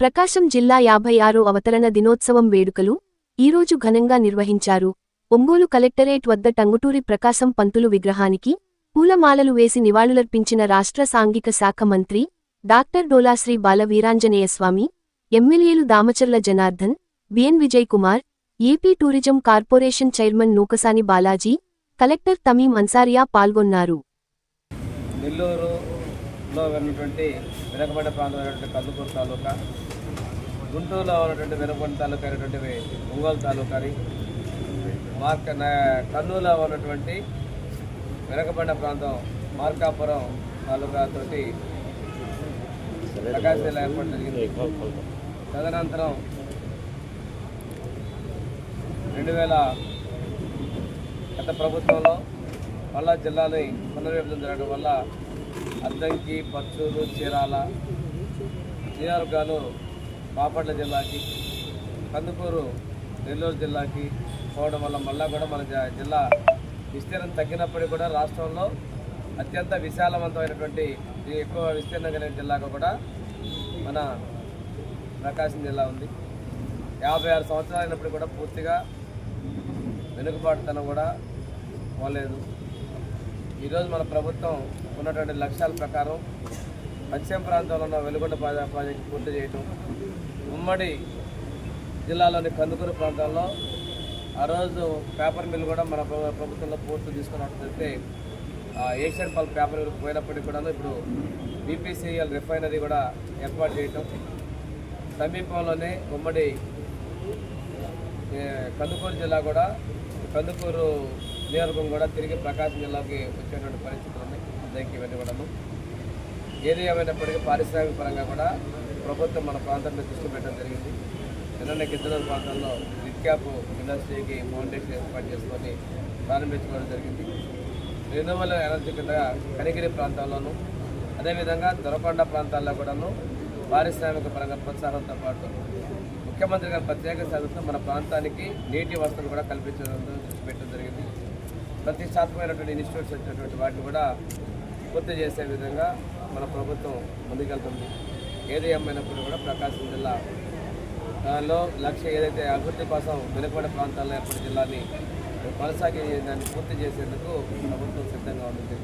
ప్రకాశం జిల్లా యాభై ఆరో అవతరణ దినోత్సవం వేడుకలు ఈరోజు ఘనంగా నిర్వహించారు. ఒంగోలు కలెక్టరేట్ వద్ద టంగుటూరి ప్రకాశం పంతులు విగ్రహానికి పూలమాలలు వేసి నివాళులర్పించిన రాష్ట్ర సాంఘిక శాఖ మంత్రి డాక్టర్ డోలాశ్రీ బాల వీరాంజనేయస్వామి ఎమ్మెల్యేలు Damacharla Janardhan BN Vijay Kumar AP tourism corporation chairman Nookasani Balaji collector Thameem Ansariya పాల్గొన్నారు. నెల్లూరులో ఉన్నటువంటి వెనకబడ్డ ప్రాంతం కందుకూరు తాలూకా గుంటూరులో ఉన్నటువంటి వెనుకొండ తాలూకా అయినటువంటివి ఒంగోలు తాలూకాని మార్క కర్నూలులో ఉన్నటువంటి వెనకబడిన ప్రాంతం మార్కాపురం తాలూకా ప్రకాశం జిల్లా ఏర్పాటు జరిగింది. తదనంతరం రెండు వేల గత ప్రభుత్వంలో మళ్ళా జిల్లాని పునర్విభజన జరగడం వల్ల అద్దంకి పచ్చూరు చీరాల నియోజకవర్గాలు బాపట్ల జిల్లాకి కందుకూరు నెల్లూరు జిల్లాకి పోవడం వల్ల మళ్ళా కూడా మన జిల్లా విస్తీర్ణం తగ్గినప్పటికీ కూడా రాష్ట్రంలో అత్యంత విశాలవంతమైనటువంటి ఎక్కువ విస్తీర్ణం కలిగిన జిల్లాగా కూడా మన ప్రకాశం జిల్లా ఉంది. యాభై ఆరు సంవత్సరాలు అయినప్పుడు కూడా పూర్తిగా వెనుకబాటుతనం కూడా పోలేదు. ఈరోజు మన ప్రభుత్వం ఉన్నటువంటి లక్ష్యాల ప్రకారం పశ్చిమ ప్రాంతంలో ఉన్న వెలుగొండ ప్రాజెక్టు పూర్తి చేయటం ఉమ్మడి జిల్లాలోని కందుకూరు ప్రాంతాల్లో ఆ రోజు పేపర్ మిల్ కూడా మన ప్రభుత్వంలో పూర్తి తీసుకున్నట్లయితే ఏషియన్ పల్ప్ పేపర్ మిల్ పోయినప్పటికీ కూడా ఇప్పుడు బీపీసీఎల్ రిఫైనరీ కూడా ఏర్పాటు చేయటం సమీపంలోనే ఉమ్మడి కందుకూరు జిల్లా కూడా కందుకూరు నియోజకవర్గం కూడా తిరిగి ప్రకాశం జిల్లాకి వచ్చేటువంటి పరిస్థితులు ఉన్నాయి. దానికి ఇవన్నీ కూడాను. ఏది ఏమైనప్పటికీ పారిశ్రామిక పరంగా కూడా ప్రభుత్వం మన ప్రాంతంలో దృష్టి పెట్టడం జరిగింది. నిన్న గిద్దలూరు ప్రాంతంలో రిక్యాప్ ఇండస్ట్రీకి ఫౌండేషన్ ఏర్పాటు చేసుకొని ప్రారంభించుకోవడం జరిగింది. రెన్యూవల్ ఎనర్జీ కింద కనిగిరి ప్రాంతాల్లోనూ అదేవిధంగా దొరకొండ ప్రాంతాల్లో కూడాను పారిశ్రామిక పరంగా ప్రోత్సాహంతో పాటు ముఖ్యమంత్రి గారి ప్రత్యేక శ్రద్ధతో మన ప్రాంతానికి నీటి వసతులు కూడా కల్పించడం దృష్టి పెట్టడం జరిగింది. ప్రతిష్టాత్మకమైనటువంటి ఇన్స్టిట్యూట్స్ వచ్చినటువంటి వాటిని కూడా పూర్తి చేసే విధంగా మన ప్రభుత్వం ముందుకెళ్తుంది. ఏది ఏమైనప్పుడు కూడా ప్రకాశం జిల్లా దానిలో లక్ష్యం ఏదైతే అభివృద్ధి కోసం వెనుకబడే ప్రాంతాల్లో ఏర్పడే జిల్లాని కొనసాగి దాన్ని పూర్తి చేసేందుకు ప్రభుత్వం సిద్ధంగా ఉంటుంది